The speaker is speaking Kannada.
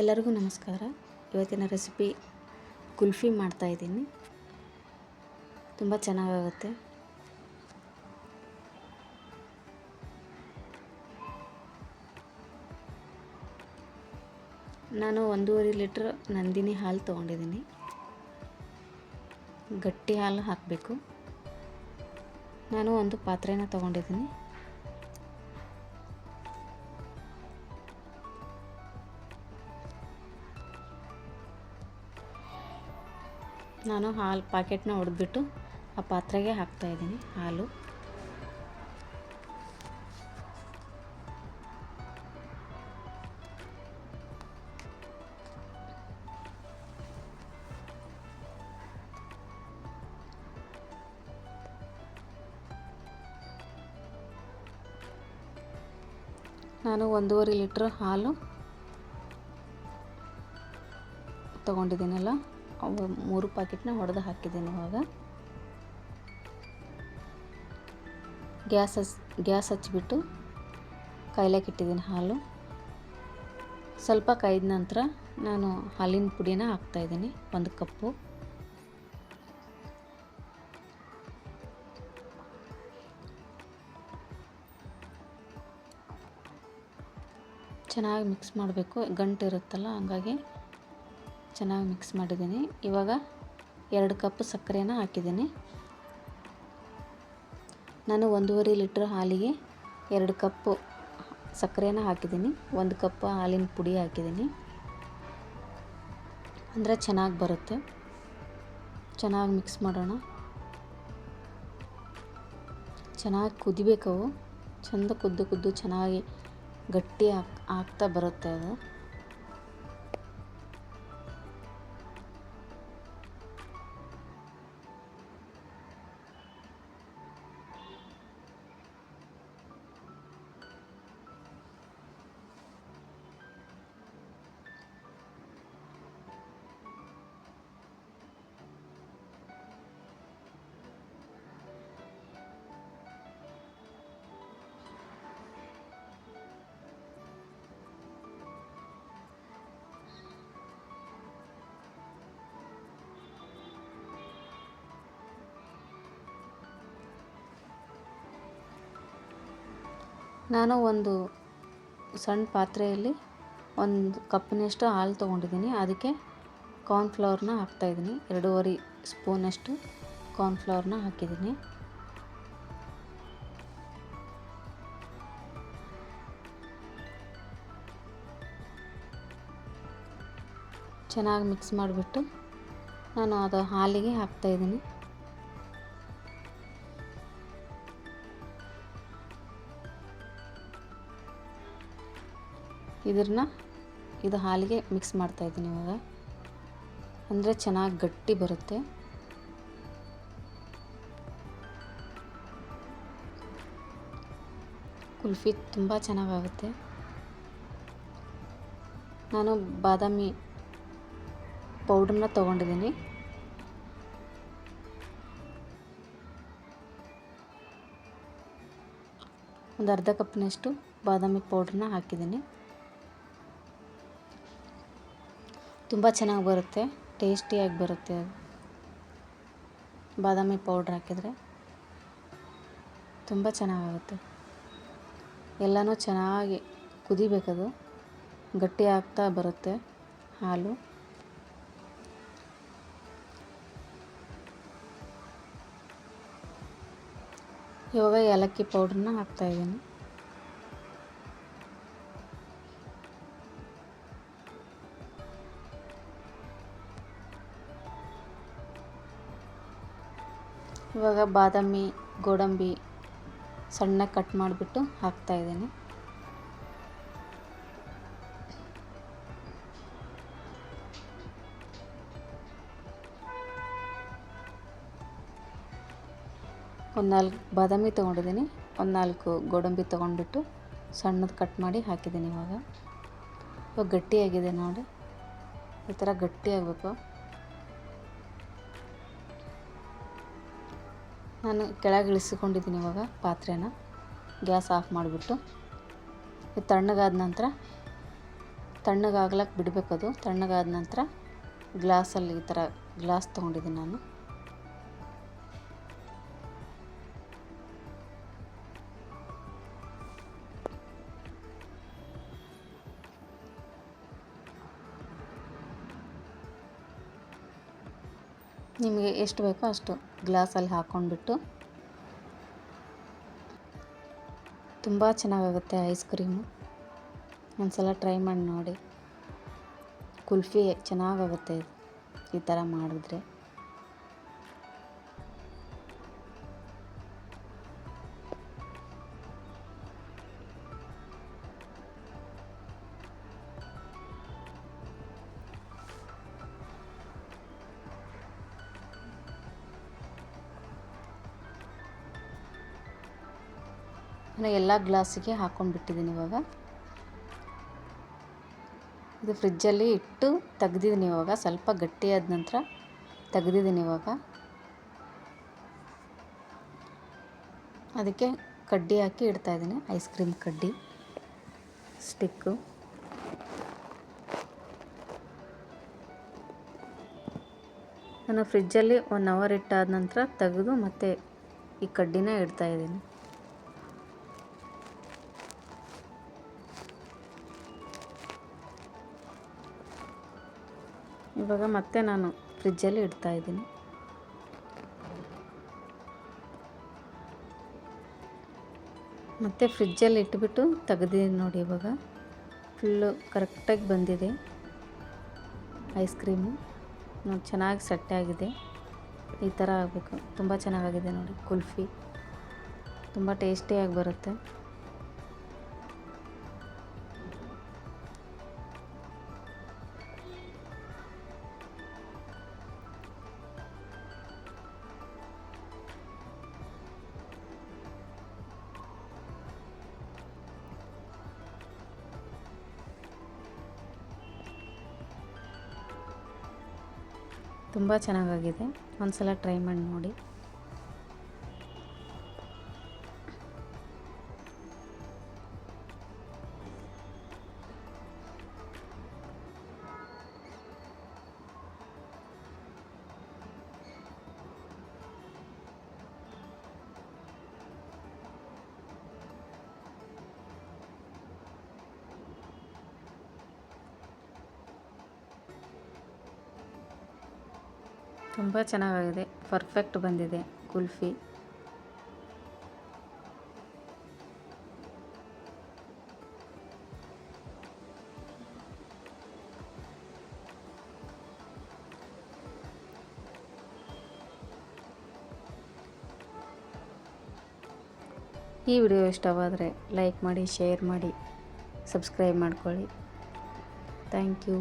ಎಲ್ಲರಿಗೂ ನಮಸ್ಕಾರ. ಇವತ್ತಿನ ರೆಸಿಪಿ ಕುಲ್ಫಿ ಮಾಡ್ತಾಯಿದ್ದೀನಿ ತುಂಬ ಚೆನ್ನಾಗಾಗುತ್ತೆ. ನಾನು ಒಂದೂವರೆ ಲೀಟ್ರ್ ನಂದಿನಿ ಹಾಲು ತೊಗೊಂಡಿದ್ದೀನಿ. ಗಟ್ಟಿ ಹಾಲು ಹಾಕಬೇಕು. ನಾನು ಒಂದು ಪಾತ್ರೆನ ತೊಗೊಂಡಿದ್ದೀನಿ. ನಾನು ಹಾಲು ಪ್ಯಾಕೆಟ್ನ ಹೊಡೆದ್ಬಿಟ್ಟು ಆ ಪಾತ್ರೆಗೆ ಹಾಕ್ತಾಯಿದ್ದೀನಿ ಹಾಲು. ನಾನು ಒಂದೂವರೆ ಲೀಟ್ರ್ ಹಾಲು ತೊಗೊಂಡಿದ್ದೀನಲ್ಲ. ಮೂರು ಪ್ಯಾಕೆಟ್ನ ಹೊಡೆದು ಹಾಕಿದ್ದೀನಿ ಇವಾಗ. ಗ್ಯಾಸ್ ಹಚ್, ಗ್ಯಾಸ್ ಹಚ್ಚಿಬಿಟ್ಟು ಕಾಯ್ಲಕ್ಕೆ ಇಟ್ಟಿದ್ದೀನಿ ಹಾಲು. ಸ್ವಲ್ಪ ಕಾಯ್ದ ನಂತರ ನಾನು ಹಾಲಿನ ಪುಡಿನ ಹಾಕ್ತಾಯಿದ್ದೀನಿ ಒಂದು ಕಪ್ಪು. ಚೆನ್ನಾಗಿ ಮಿಕ್ಸ್ ಮಾಡಬೇಕು, ಗಂಟು ಇರುತ್ತಲ್ಲ, ಹಂಗಾಗಿ ಚೆನ್ನಾಗಿ ಮಿಕ್ಸ್ ಮಾಡಿದ್ದೀನಿ. ಇವಾಗ ಎರಡು ಕಪ್ ಸಕ್ಕರೆನ ಹಾಕಿದ್ದೀನಿ. ನಾನು ಒಂದೂವರೆ ಲೀಟ್ರ್ ಹಾಲಿಗೆ ಎರಡು ಕಪ್ಪು ಸಕ್ಕರೆನ ಹಾಕಿದ್ದೀನಿ. ಒಂದು ಕಪ್ ಹಾಲಿನ ಪುಡಿ ಹಾಕಿದ್ದೀನಿ. ಅಂದರೆ ಚೆನ್ನಾಗಿ ಬರುತ್ತೆ. ಚೆನ್ನಾಗಿ ಮಿಕ್ಸ್ ಮಾಡೋಣ. ಚೆನ್ನಾಗಿ ಕುದಿಬೇಕವು ಚೆಂದ ಕುದ್ದು ಕುದ್ದು ಚೆನ್ನಾಗಿ ಗಟ್ಟಿ ಆಗ್ ಆಗ್ತಾ ಬರುತ್ತೆ ಅದು. ನಾನು ಒಂದು ಸಣ್ಣ ಪಾತ್ರೆಯಲ್ಲಿ ಒಂದು ಕಪ್ಪಿನಷ್ಟು ಹಾಲು ತೊಗೊಂಡಿದ್ದೀನಿ. ಅದಕ್ಕೆ ಕಾರ್ನ್ಫ್ಲವರ್ನ ಹಾಕ್ತಾಯಿದ್ದೀನಿ. ಎರಡೂವರೆ ಸ್ಪೂನಷ್ಟು ಕಾರ್ನ್ಫ್ಲವರ್ನ ಹಾಕಿದ್ದೀನಿ. ಚೆನ್ನಾಗಿ ಮಿಕ್ಸ್ ಮಾಡಿಬಿಟ್ಟು ನಾನು ಅದು ಹಾಲಿಗೆ ಹಾಕ್ತಾಯಿದ್ದೀನಿ. ಇದನ್ನ ಇದು ಹಾಲಿಗೆ ಮಿಕ್ಸ್ ಮಾಡ್ತಾಯಿದ್ದೀನಿ ಇವಾಗ. ಅಂದರೆ ಚೆನ್ನಾಗಿ ಗಟ್ಟಿ ಬರುತ್ತೆ. ಕುಲ್ಫಿ ತುಂಬ ಚೆನ್ನಾಗಾಗುತ್ತೆ. ನಾನು ಬಾದಾಮಿ ಪೌಡ್ರನ್ನ ತೊಗೊಂಡಿದ್ದೀನಿ. ಒಂದು ಅರ್ಧ ಕಪ್ನಷ್ಟು ಬಾದಾಮಿ ಪೌಡ್ರನ್ನ ಹಾಕಿದ್ದೀನಿ. ತುಂಬ ಚೆನ್ನಾಗಿ ಬರುತ್ತೆ, ಟೇಸ್ಟಿಯಾಗಿ ಬರುತ್ತೆ ಅದು. ಬಾದಾಮಿ ಪೌಡ್ರ್ ಹಾಕಿದರೆ ತುಂಬ ಚೆನ್ನಾಗಾಗುತ್ತೆ. ಎಲ್ಲನೂ ಚೆನ್ನಾಗಿ ಕುದಿಬೇಕದು, ಗಟ್ಟಿ ಆಗ್ತಾ ಬರುತ್ತೆ ಹಾಲು. ಇವಾಗ ಏಲಕ್ಕಿ ಪೌಡ್ರನ್ನ ಹಾಕ್ತಾಯಿದ್ದೀನಿ ಇವಾಗ ಬಾದಾಮಿ, ಗೋಡಂಬಿ ಸಣ್ಣ ಕಟ್ ಮಾಡಿಬಿಟ್ಟು ಹಾಕ್ತಾಯಿದ್ದೀನಿ ಒಂದು ನಾಲ್ಕು ಬಾದಾಮಿ ತೊಗೊಂಡಿದ್ದೀನಿ. ಒಂದು ನಾಲ್ಕು ಗೋಡಂಬಿ ತೊಗೊಂಡ್ಬಿಟ್ಟು ಸಣ್ಣದು ಕಟ್ ಮಾಡಿ ಹಾಕಿದ್ದೀನಿ ಇವಾಗ. ಇವಾಗ ಗಟ್ಟಿಯಾಗಿದೆ ನೋಡಿ. ಈ ಥರ ಗಟ್ಟಿಯಾಗಬೇಕು. ನಾನು ಕೆಳಗೆ ಇಳಿಸಿಕೊಂಡಿದ್ದೀನಿ ಇವಾಗ ಪಾತ್ರೆನ. ಗ್ಯಾಸ್ ಆಫ್ ಮಾಡಿಬಿಟ್ಟು ಇದು ತಣ್ಣಗಾದ ನಂತರ ತಣ್ಣಗಾಗ್ಲಕ್ಕೆ ಬಿಡಬೇಕದು. ತಣ್ಣಗಾದ ನಂತರ ಗ್ಲಾಸಲ್ಲಿ ಈ ಥರ ಗ್ಲಾಸ್ ತೊಗೊಂಡಿದ್ದೀನಿ ನಾನು. ನಿಮಗೆ ಎಷ್ಟು ಬೇಕೋ ಅಷ್ಟು ಗ್ಲಾಸಲ್ಲಿ ಹಾಕ್ಕೊಂಡ್ಬಿಟ್ಟು ತುಂಬ ಚೆನ್ನಾಗಾಗುತ್ತೆ ಐಸ್ ಕ್ರೀಮು. ಒಂದ್ಸಲ ಟ್ರೈ ಮಾಡಿ ನೋಡಿ. ಕುಲ್ಫಿ ಚೆನ್ನಾಗಾಗುತ್ತೆ ಈ ಥರ ಮಾಡಿದ್ರೆ. ನಾನು ಎಲ್ಲ ಗ್ಲಾಸಿಗೆ ಹಾಕ್ಕೊಂಡ್ಬಿಟ್ಟಿದ್ದೀನಿ ಇವಾಗ. ಇದು ಫ್ರಿಜ್ಜಲ್ಲಿ ಇಟ್ಟು ತೆಗ್ದಿದ್ದೀನಿ ಇವಾಗ. ಸ್ವಲ್ಪ ಗಟ್ಟಿಯಾದ ನಂತರ ತೆಗ್ದಿದ್ದೀನಿ ಇವಾಗ. ಅದಕ್ಕೆ ಕಡ್ಡಿ ಹಾಕಿ ಇಡ್ತಾಯಿದ್ದೀನಿ ಐಸ್ ಕ್ರೀಮ್ ಕಡ್ಡಿ, ಸ್ಟಿಕ್ಕು. ನಾನು ಫ್ರಿಜ್ಜಲ್ಲಿ ಒನ್ ಅವರ್ ಇಟ್ಟಾದ ನಂತರ ತೆಗೆದು ಮತ್ತೆ ಈ ಕಡ್ಡಿನ ಇಡ್ತಾಯಿದ್ದೀನಿ ಇವಾಗ ಮತ್ತೆ ನಾನು ಫ್ರಿಜ್ಜಲ್ಲಿ ಇಡ್ತಾ ಇದ್ದೀನಿ. ಮತ್ತು ಫ್ರಿಜ್ಜಲ್ಲಿ ಇಟ್ಬಿಟ್ಟು ತೆಗೆದಿದ್ದೀನಿ ನೋಡಿ ಇವಾಗ. ಫುಲ್ಲು ಕರೆಕ್ಟಾಗಿ ಬಂದಿದೆ ಐಸ್ ಕ್ರೀಮು ನೋಡಿ ಚೆನ್ನಾಗಿ ಸೆಟ್ ಆಗಿದೆ. ಈ ಥರ ಆಗಬೇಕು. ತುಂಬ ಚೆನ್ನಾಗಾಗಿದೆ ನೋಡಿ, ಕುಲ್ಫಿ. ತುಂಬ ಟೇಸ್ಟಿಯಾಗಿ ಬರುತ್ತೆ. ತುಂಬ ಚೆನ್ನಾಗಾಗಿದೆ. ಒಂದ್ಸಲ ಟ್ರೈ ಮಾಡಿ ನೋಡಿ. ತುಂಬ ಚೆನ್ನಾಗಾಗಿದೆ. ಪರ್ಫೆಕ್ಟ್ ಬಂದಿದೆ. ಕುಲ್ಫಿ. ಈ ವಿಡಿಯೋ ಇಷ್ಟವಾದರೆ ಲೈಕ್ ಮಾಡಿ, ಶೇರ್ ಮಾಡಿ, ಸಬ್ಸ್ಕ್ರೈಬ್ ಮಾಡ್ಕೊಳ್ಳಿ. Thank you